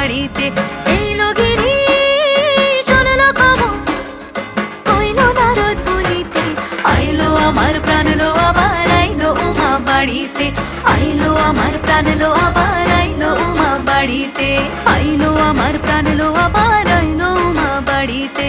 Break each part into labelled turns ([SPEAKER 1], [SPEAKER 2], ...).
[SPEAKER 1] বাড়িতে। এলো গিরি শুনলো খবর। কইলো নারদ বলিতে, আইলো আমার প্রাণ লো আবার আইলো উমা বাড়িতে। আইলো আমার প্রাণ আবার আইলো উমা বাড়িতে। আইলো আমার প্রাণ আবার আইলো উমা বাড়িতে।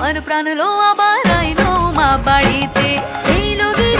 [SPEAKER 1] আমার প্রাণ লো আবার আইনো মা বাড়িতে